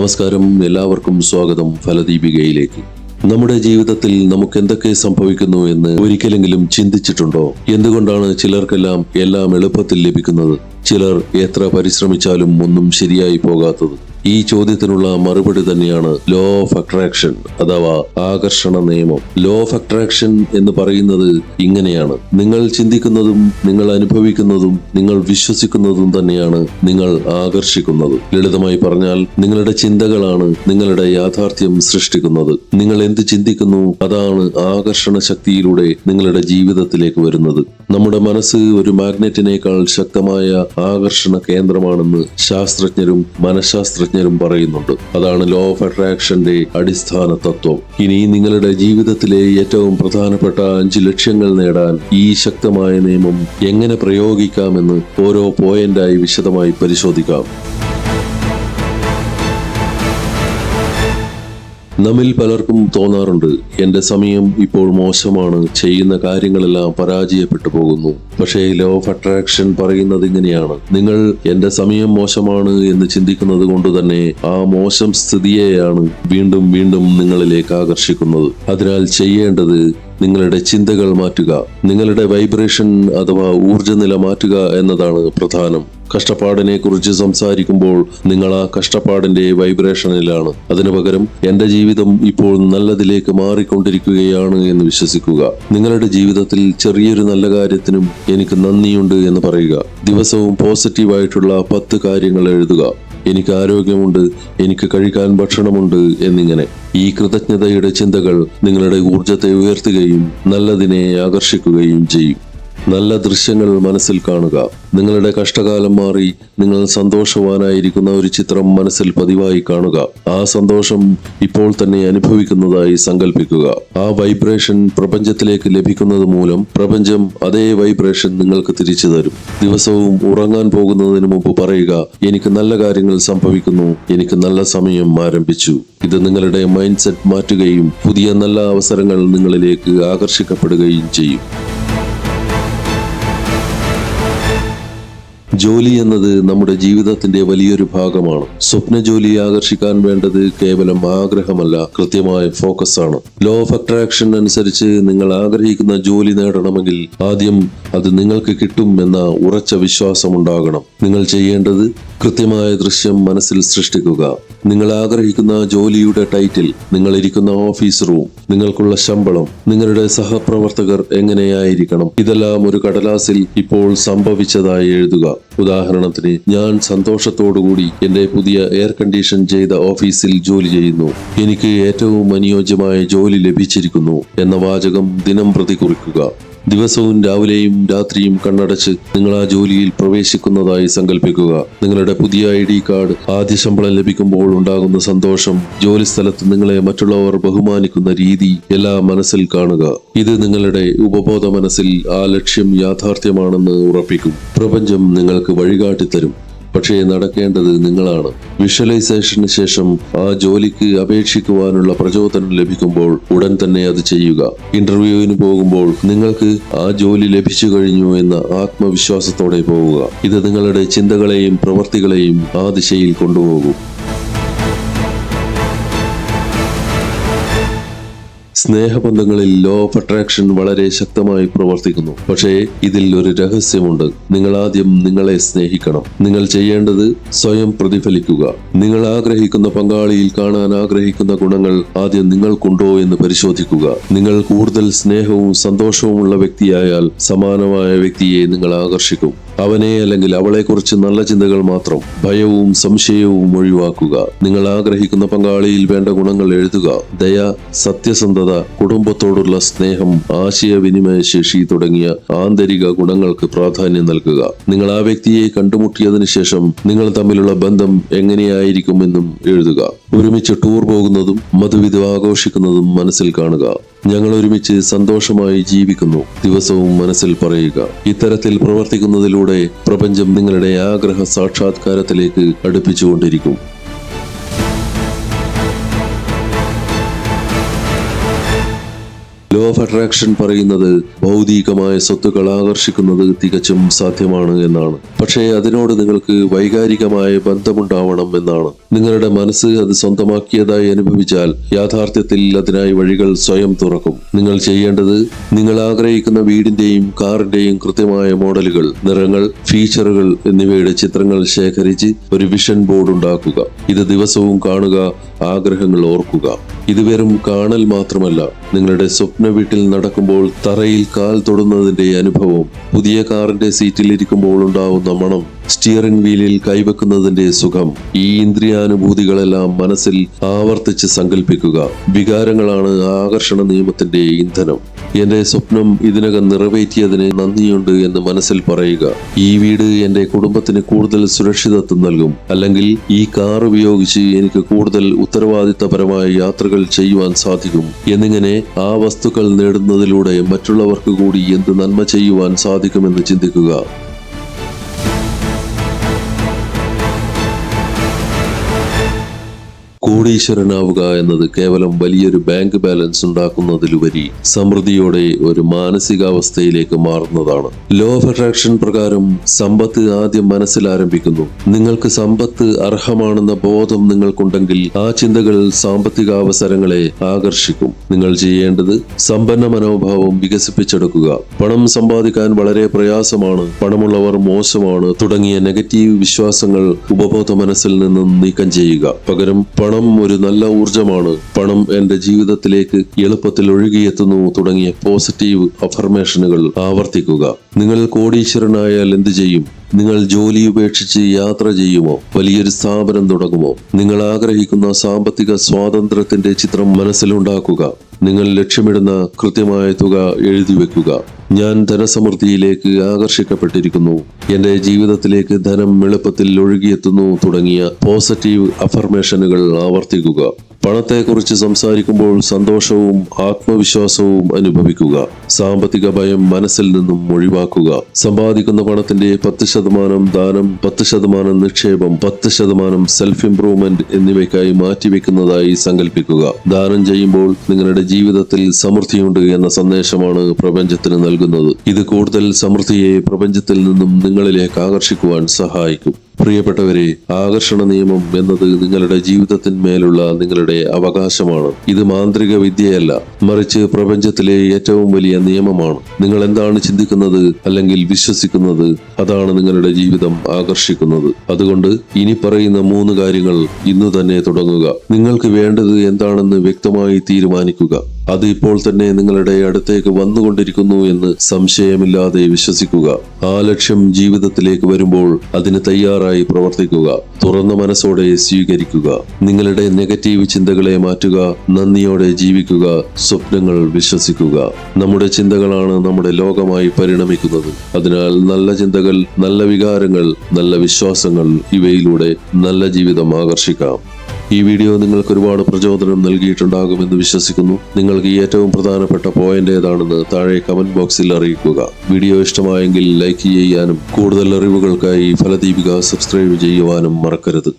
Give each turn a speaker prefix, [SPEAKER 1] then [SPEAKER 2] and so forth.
[SPEAKER 1] നമസ്കാരം. എല്ലാവർക്കും സ്വാഗതം ഫലദീപികയിലേക്ക്. നമ്മുടെ ജീവിതത്തിൽ നമുക്ക് എന്തൊക്കെ സംഭവിക്കുന്നു എന്ന് ഒരിക്കലെങ്കിലും ചിന്തിച്ചിട്ടുണ്ടോ? എന്തുകൊണ്ടാണ് ചിലർക്കെല്ലാം എല്ലാം എളുപ്പത്തിൽ ലഭിക്കുന്നത്? ചിലർ എത്ര പരിശ്രമിച്ചാലും ഒന്നും ശരിയായി പോകാത്തത്? ഈ ചോദ്യത്തിനുള്ള മറുപടി തന്നെയാണ് ലോ ഓഫ് അട്രാക്ഷൻ അഥവാ ആകർഷണ നിയമം. ലോ ഓഫ് അട്രാക്ഷൻ എന്ന് പറയുന്നത് ഇങ്ങനെയാണ്. നിങ്ങൾ ചിന്തിക്കുന്നതും നിങ്ങൾ അനുഭവിക്കുന്നതും നിങ്ങൾ വിശ്വസിക്കുന്നതും തന്നെയാണ് നിങ്ങൾ ആകർഷിക്കുന്നത്. ലളിതമായി പറഞ്ഞാൽ നിങ്ങളുടെ ചിന്തകളാണ് നിങ്ങളുടെ യാഥാർത്ഥ്യം സൃഷ്ടിക്കുന്നത്. നിങ്ങൾ എന്ത് ചിന്തിക്കുന്നു അതാണ് ആകർഷണ ശക്തിയിലൂടെ നിങ്ങളുടെ ജീവിതത്തിലേക്ക് വരുന്നത്. നമ്മുടെ മനസ്സ് ഒരു മാഗ്നറ്റിനേക്കാൾ ശക്തമായ ആകർഷണ കേന്ദ്രമാണെന്ന് ശാസ്ത്രജ്ഞരും മനഃശാസ്ത്രജ്ഞരും പറയുന്നുണ്ട്. അതാണ് ലോ ഓഫ് അട്രാക്ഷന്റെ അടിസ്ഥാന തത്വം. ഇനി നിങ്ങളുടെ ജീവിതത്തിലെ ഏറ്റവും പ്രധാനപ്പെട്ട അഞ്ച് ലക്ഷ്യങ്ങൾ നേടാൻ ഈ ശക്തമായ നിയമം എങ്ങനെ പ്രയോഗിക്കാമെന്ന് ഓരോ പോയിന്റായി വിശദമായി പരിശോധിക്കാം. നമ്മിൽ പലർക്കും തോന്നാറുണ്ട് എന്റെ സമയം ഇപ്പോൾ മോശമാണ് ചെയ്യുന്ന കാര്യങ്ങളെല്ലാം പരാജയപ്പെട്ടു പോകുന്നു. പക്ഷേ ലോ ഓഫ് അട്രാക്ഷൻ പറയുന്നത് ഇങ്ങനെയാണ് നിങ്ങൾ എന്റെ സമയം മോശമാണ് എന്ന് ചിന്തിക്കുന്നത് കൊണ്ട് തന്നെ ആ മോശം സ്ഥിതിയെയാണ് വീണ്ടും വീണ്ടും നിങ്ങളിലേക്ക് ആകർഷിക്കുന്നത്. അതിനാൽ ചെയ്യേണ്ടത് നിങ്ങളുടെ ചിന്തകൾ മാറ്റുക നിങ്ങളുടെ വൈബ്രേഷൻ അഥവാ ഊർജനില മാറ്റുക എന്നതാണ് പ്രധാനം. കഷ്ടപ്പാടിനെ കുറിച്ച് സംസാരിക്കുമ്പോൾ നിങ്ങൾ ആ കഷ്ടപ്പാടിന്റെ വൈബ്രേഷനിലാണ്. അതിനു പകരം എന്റെ ജീവിതം ഇപ്പോൾ നല്ലതിലേക്ക് മാറിക്കൊണ്ടിരിക്കുകയാണ് എന്ന് വിശ്വസിക്കുക. നിങ്ങളുടെ ജീവിതത്തിൽ ചെറിയൊരു നല്ല കാര്യത്തിനും എനിക്ക് നന്ദിയുണ്ട് എന്ന് പറയുക. ദിവസവും പോസിറ്റീവായിട്ടുള്ള പത്ത് കാര്യങ്ങൾ എഴുതുക. എനിക്ക് ആരോഗ്യമുണ്ട് എനിക്ക് കഴിക്കാൻ ഭക്ഷണമുണ്ട് എന്നിങ്ങനെ. ഈ കൃതജ്ഞതയുടെ ചിന്തകൾ നിങ്ങളുടെ ഊർജത്തെ ഉയർത്തുകയും നല്ലതിനെ ആകർഷിക്കുകയും ചെയ്യും. നല്ല ദൃശ്യങ്ങൾ മനസ്സിൽ കാണുക. നിങ്ങളുടെ കഷ്ടകാലം മാറി നിങ്ങൾ സന്തോഷവാനായിരിക്കുന്ന ഒരു ചിത്രം മനസ്സിൽ പതിവായി കാണുക. ആ സന്തോഷം ഇപ്പോൾ തന്നെ അനുഭവിക്കുന്നതായി സങ്കല്പിക്കുക ആ വൈബ്രേഷൻ പ്രപഞ്ചത്തിലേക്ക് ലഭിക്കുന്നത് മൂലം പ്രപഞ്ചം അതേ വൈബ്രേഷൻ നിങ്ങൾക്ക് തിരിച്ചു തരും. ദിവസവും ഉറങ്ങാൻ പോകുന്നതിന് മുമ്പ് പറയുക എനിക്ക് നല്ല കാര്യങ്ങൾ സംഭവിക്കുന്നു. എനിക്ക് നല്ല സമയം ആരംഭിച്ചു. ഇത് നിങ്ങളുടെ മൈൻഡ് സെറ്റ് മാറ്റുകയും പുതിയ നല്ല അവസരങ്ങൾ നിങ്ങളിലേക്ക് ആകർഷിക്കപ്പെടുകയും ചെയ്യും. ജോലി എന്നത് നമ്മുടെ ജീവിതത്തിന്റെ വലിയൊരു ഭാഗമാണ്. സ്വപ്ന ജോലി ആകർഷിക്കാൻ വേണ്ടത് കേവലം ആഗ്രഹമല്ല കൃത്യമായ ഫോക്കസ് ആണ്. ലോ ഓഫ് അട്രാക്ഷൻ അനുസരിച്ച് നിങ്ങൾ ആഗ്രഹിക്കുന്ന ജോലി നേടണമെങ്കിൽ ആദ്യം അത് നിങ്ങൾക്ക് കിട്ടും എന്ന ഉറച്ച വിശ്വാസം ഉണ്ടാകണം നിങ്ങൾ ചെയ്യേണ്ടത് കൃത്യമായ ദൃശ്യം മനസ്സിൽ സൃഷ്ടിക്കുക. നിങ്ങൾ ആഗ്രഹിക്കുന്ന ജോലിയുടെ ടൈറ്റിൽ നിങ്ങൾ ഇരിക്കുന്ന ഓഫീസ് റൂം നിങ്ങൾക്കുള്ള ശമ്പളം നിങ്ങളുടെ സഹപ്രവർത്തകർ എങ്ങനെയായിരിക്കണം? ഇതെല്ലാം ഒരു കടലാസിൽ ഇപ്പോൾ സംഭവിച്ചതായി എഴുതുക. ഉദാഹരണത്തിന് ഞാൻ സന്തോഷത്തോടുകൂടി എന്റെ പുതിയ എയർ കണ്ടീഷൻ ചെയ്ത ഓഫീസിൽ ജോലി ചെയ്യുന്നു. എനിക്ക് ഏറ്റവും അനുയോജ്യമായ ജോലി ലഭിച്ചിരിക്കുന്നു എന്ന വാചകം ദിനം പ്രതി കുറിക്കുക ദിവസവും രാവിലെയും രാത്രിയും കണ്ണടച്ച് നിങ്ങൾ ആ ജോലിയിൽ പ്രവേശിക്കുന്നതായി സങ്കല്പിക്കുക നിങ്ങളുടെ പുതിയ ഐ ഡി കാർഡ് ആദ്യ ശമ്പളം ലഭിക്കുമ്പോൾ ഉണ്ടാകുന്ന സന്തോഷം ജോലി സ്ഥലത്ത് നിങ്ങളെ മറ്റുള്ളവർ ബഹുമാനിക്കുന്ന രീതി എല്ലാം മനസ്സിൽ കാണുക. ഇത് നിങ്ങളുടെ ഉപബോധ മനസ്സിൽ ആ ലക്ഷ്യം യാഥാർത്ഥ്യമാണെന്ന് ഉറപ്പിക്കും. പ്രപഞ്ചം നിങ്ങൾക്ക് വഴികാട്ടിത്തരും. പക്ഷേ നടക്കേണ്ടത് നിങ്ങളാണ്. വിഷ്വലൈസേഷന് ശേഷം ആ ജോലിക്ക് അപേക്ഷിക്കുവാനുള്ള പ്രചോദനം ലഭിക്കുമ്പോൾ ഉടൻ തന്നെ അത് ചെയ്യുക. ഇന്റർവ്യൂവിന് പോകുമ്പോൾ നിങ്ങൾക്ക് ആ ജോലി ലഭിച്ചു കഴിഞ്ഞു എന്ന ആത്മവിശ്വാസത്തോടെ പോവുക. ഇത് നിങ്ങളുടെ ചിന്തകളെയും പ്രവൃത്തികളെയും ആ ദിശയിൽ കൊണ്ടുപോകും. സ്നേഹബന്ധങ്ങളിൽ ലോ ഓഫ് അട്രാക്ഷൻ വളരെ ശക്തമായി പ്രവർത്തിക്കുന്നു. പക്ഷേ ഇതിൽ ഒരു രഹസ്യമുണ്ട്. നിങ്ങൾ ആദ്യം നിങ്ങളെ സ്നേഹിക്കണം. നിങ്ങൾ ചെയ്യേണ്ടത് സ്വയം പ്രതിഫലിക്കുക. നിങ്ങൾ ആഗ്രഹിക്കുന്ന പങ്കാളിയിൽ കാണാൻ ആഗ്രഹിക്കുന്ന ഗുണങ്ങൾ ആദ്യം നിങ്ങൾക്കുണ്ടോ എന്ന് പരിശോധിക്കുക. നിങ്ങൾ കൂടുതൽ സ്നേഹവും സന്തോഷവുമുള്ള വ്യക്തിയായാൽ സമാനമായ വ്യക്തിയെ നിങ്ങൾ ആകർഷിക്കും. അവനെ അല്ലെങ്കിൽ അവളെക്കുറിച്ച് നല്ല ചിന്തകൾ മാത്രം ഭയവും സംശയവും ഒഴിവാക്കുക. നിങ്ങൾ ആഗ്രഹിക്കുന്ന പങ്കാളിയിൽ വേണ്ട ഗുണങ്ങൾ എഴുതുക. ദയ സത്യസന്ധത കുടുംബത്തോടുള്ള സ്നേഹം ആശയവിനിമയ ശേഷി തുടങ്ങിയ ആന്തരിക ഗുണങ്ങൾക്ക് പ്രാധാന്യം നൽകുക. നിങ്ങൾ ആ വ്യക്തിയെ കണ്ടുമുട്ടിയതിനു ശേഷം നിങ്ങൾ തമ്മിലുള്ള ബന്ധം എങ്ങനെയായിരിക്കുമെന്നും എഴുതുക. ഒരുമിച്ച് ടൂർ പോകുന്നതും മധുവിധു ആഘോഷിക്കുന്നതും മനസ്സിൽ കാണുക. ഞങ്ങൾ ഒരുമിച്ച് സന്തോഷമായി ജീവിക്കുന്നു. ദിവസവും മനസ്സിൽ പറയുക. ഇത്തരത്തിൽ പ്രവർത്തിക്കുന്നതിലൂടെ പ്രപഞ്ചം നിങ്ങളുടെ ആഗ്രഹ സാക്ഷാത്കാരത്തിലേക്ക് അടുപ്പിച്ചുകൊണ്ടിരിക്കും. ലോ ഓഫ് അട്രാക്ഷൻ പറയുന്നത് ഭൗതികമായ സ്വത്തുക്കൾ ആകർഷിക്കുന്നത് തികച്ചും സാധ്യമാണ് എന്നാണ്. പക്ഷേ അതിനോട് നിങ്ങൾക്ക് വൈകാരികമായ ബന്ധമുണ്ടാവണം എന്നാണ്. നിങ്ങളുടെ മനസ്സ് അത് സ്വന്തമാക്കിയതായി അനുഭവിച്ചാൽ യാഥാർത്ഥ്യത്തിൽ അതിനായി വഴികൾ സ്വയം തുറക്കും. നിങ്ങൾ ചെയ്യേണ്ടത് നിങ്ങൾ ആഗ്രഹിക്കുന്ന വീടിന്റെയും കാറിന്റെയും കൃത്യമായ മോഡലുകൾ നിറങ്ങൾ ഫീച്ചറുകൾ എന്നിവയുടെ ചിത്രങ്ങൾ ശേഖരിച്ച് ഒരു വിഷൻ ബോർഡ് ഉണ്ടാക്കുക. ഇത് ദിവസവും കാണുക ആഗ്രഹങ്ങൾ ഓർക്കുക. ഇത് വെറും കാണൽ മാത്രമല്ല നിങ്ങളുടെ സ്വപ്ന വീട്ടിൽ നടക്കുമ്പോൾ തറയിൽ കാൽ തൊടുന്നതിന്റെ അനുഭവം പുതിയ കാറിന്റെ സീറ്റിൽ ഇരിക്കുമ്പോൾ ഉണ്ടാവുന്ന മണം സ്റ്റിയറിംഗ് വീലിൽ കൈവെക്കുന്നതിന്റെ സുഖം ഈ ഇന്ദ്രിയാനുഭൂതികളെല്ലാം മനസ്സിൽ ആവർത്തിച്ച് സങ്കല്പിക്കുക വികാരങ്ങളാണ് ആകർഷണ നിയമത്തിന്റെ ഇന്ധനം. എന്റെ സ്വപ്നം ഇതിനകം നിറവേറ്റിയതിന് നന്ദിയുണ്ട് എന്ന് മനസ്സിൽ പറയുക. ഈ വീട് എന്റെ കുടുംബത്തിന് കൂടുതൽ സുരക്ഷിതത്വം നൽകും. അല്ലെങ്കിൽ ഈ കാർ ഉപയോഗിച്ച് എനിക്ക് കൂടുതൽ ഉത്തരവാദിത്തപരമായ യാത്രകൾ ചെയ്യുവാൻ സാധിക്കും. എന്നിങ്ങനെ ആ വസ്തുക്കൾ നേടുന്നതിലൂടെ മറ്റുള്ളവർക്ക് കൂടി എന്ത് നന്മ ചെയ്യുവാൻ സാധിക്കുമെന്ന് ചിന്തിക്കുക. കോടീശ്വരനാവുക എന്നത് കേവലം വലിയൊരു ബാങ്ക് ബാലൻസ് ഉണ്ടാക്കുന്നതിലുപരി സമൃദ്ധിയോടെ ഒരു മാനസികാവസ്ഥയിലേക്ക് മാറുന്നതാണ്. ലോ ഓഫ് അട്രാക്ഷൻ പ്രകാരം സമ്പത്ത് ആദ്യം മനസ്സിൽ ആരംഭിക്കുന്നു നിങ്ങൾക്ക് സമ്പത്ത് അർഹമാണെന്ന ബോധം നിങ്ങൾക്കുണ്ടെങ്കിൽ ആ ചിന്തകൾ സാമ്പത്തിക അവസരങ്ങളെ ആകർഷിക്കും. നിങ്ങൾ ചെയ്യേണ്ടത് സമ്പന്ന മനോഭാവം വികസിപ്പിച്ചെടുക്കുക. പണം സമ്പാദിക്കാൻ വളരെ പ്രയാസമാണ്. പണമുള്ളവർ മോശമാണ്. തുടങ്ങിയ നെഗറ്റീവ് വിശ്വാസങ്ങൾ ഉപബോധ മനസ്സിൽ നിന്നും നീക്കം ചെയ്യുക. പകരം പണം ഒരു നല്ല ഊർജമാണ് പണം എന്റെ ജീവിതത്തിലേക്ക് എളുപ്പത്തിൽ ഒഴുകിയെത്തുന്നു തുടങ്ങിയ പോസിറ്റീവ് അഫർമേഷനുകൾ ആവർത്തിക്കുക. നിങ്ങൾ കോടീശ്വരനായാൽ എന്ത് ചെയ്യും? നിങ്ങൾ ജോലി ഉപേക്ഷിച്ച് യാത്ര ചെയ്യുമോ? വലിയൊരു സ്ഥാപനം തുടങ്ങുമോ? നിങ്ങൾ ആഗ്രഹിക്കുന്ന സാമ്പത്തിക സ്വാതന്ത്ര്യത്തിന്റെ ചിത്രം മനസ്സിലുണ്ടാക്കുക. നിങ്ങൾ ലക്ഷ്യമിടുന്ന കൃത്യമായ തുക എഴുതി വെക്കുക. ഞാൻ ധനസമൃദ്ധിയിലേക്ക് ആകർഷിക്കപ്പെട്ടിരിക്കുന്നു. എന്റെ ജീവിതത്തിലേക്ക് ധനം എളുപ്പത്തിൽ ഒഴുകിയെത്തുന്നു തുടങ്ങിയ പോസിറ്റീവ് അഫർമേഷനുകൾ ആവർത്തിക്കുക. പണത്തെക്കുറിച്ച് സംസാരിക്കുമ്പോൾ സന്തോഷവും ആത്മവിശ്വാസവും അനുഭവിക്കുക. സാമ്പത്തിക ഭയം മനസ്സിൽ നിന്നും ഒഴിവാക്കുക. സമ്പാദിക്കുന്ന പണത്തിന്റെ പത്ത് ശതമാനം ദാനം പത്ത് ശതമാനം നിക്ഷേപം പത്ത് ശതമാനം സെൽഫ് ഇംപ്രൂവ്മെന്റ് എന്നിവയ്ക്കായി മാറ്റിവെക്കുന്നതായി സങ്കല്പിക്കുക ദാനം ചെയ്യുമ്പോൾ നിങ്ങളുടെ ജീവിതത്തിൽ സമൃദ്ധിയുണ്ട് എന്ന സന്ദേശമാണ് പ്രപഞ്ചത്തിന് നൽകുന്നത്. ഇത് കൂടുതൽ സമൃദ്ധിയെ പ്രപഞ്ചത്തിൽ നിന്നും നിങ്ങളിലേക്ക് ആകർഷിക്കുവാൻ സഹായിക്കും. പ്രിയപ്പെട്ടവരെ ആകർഷണ നിയമം എന്നത് നിങ്ങളുടെ ജീവിതത്തിന്മേലുള്ള നിങ്ങളുടെ അവകാശമാണ്. ഇത് മാന്ത്രിക വിദ്യയല്ല മറിച്ച് പ്രപഞ്ചത്തിലെ ഏറ്റവും വലിയ നിയമമാണ്. നിങ്ങൾ എന്താണ് ചിന്തിക്കുന്നത് അല്ലെങ്കിൽ വിശ്വസിക്കുന്നത് അതാണ് നിങ്ങളുടെ ജീവിതം ആകർഷിക്കുന്നത്. അതുകൊണ്ട് ഇനി പറയുന്ന മൂന്ന് കാര്യങ്ങൾ ഇന്നു തന്നെ തുടങ്ങുക. നിങ്ങൾക്ക് വേണ്ടത് എന്താണെന്ന് വ്യക്തമായി തീരുമാനിക്കുക. അത് ഇപ്പോൾ തന്നെ നിങ്ങളുടെ അടുത്തേക്ക് വന്നുകൊണ്ടിരിക്കുന്നു എന്ന് സംശയമില്ലാതെ വിശ്വസിക്കുക. ആ ലക്ഷ്യം ജീവിതത്തിലേക്ക് വരുമ്പോൾ അതിന് തയ്യാറായി പ്രവർത്തിക്കുക. തുറന്ന മനസ്സോടെ സ്വീകരിക്കുക. നിങ്ങളുടെ നെഗറ്റീവ് ചിന്തകളെ മാറ്റുക. നന്ദിയോടെ ജീവിക്കുക. സ്വപ്നങ്ങൾ വിശ്വസിക്കുക. നമ്മുടെ ചിന്തകളാണ് നമ്മുടെ ലോകമായി പരിണമിക്കുന്നത്. അതിനാൽ നല്ല ചിന്തകൾ നല്ല വികാരങ്ങൾ നല്ല വിശ്വാസങ്ങൾ ഇവയിലൂടെ നല്ല ജീവിതം ആകർഷിക്കാം. ഈ വീഡിയോ നിങ്ങൾക്ക് ഒരുപാട് പ്രചോദനം നൽകിയിട്ടുണ്ടാകുമെന്ന് വിശ്വസിക്കുന്നു. നിങ്ങൾക്ക് ഏറ്റവും പ്രധാനപ്പെട്ട പോയിന്റ് ഏതാണെന്ന് താഴെ കമന്റ് ബോക്സിൽ അറിയിക്കുക. വീഡിയോ ഇഷ്ടമായെങ്കിൽ ലൈക്ക് ചെയ്യാനും കൂടുതൽ അറിവുകൾക്കായി ഫലദീപിക സബ്സ്ക്രൈബ് ചെയ്യുവാനും മറക്കരുത്.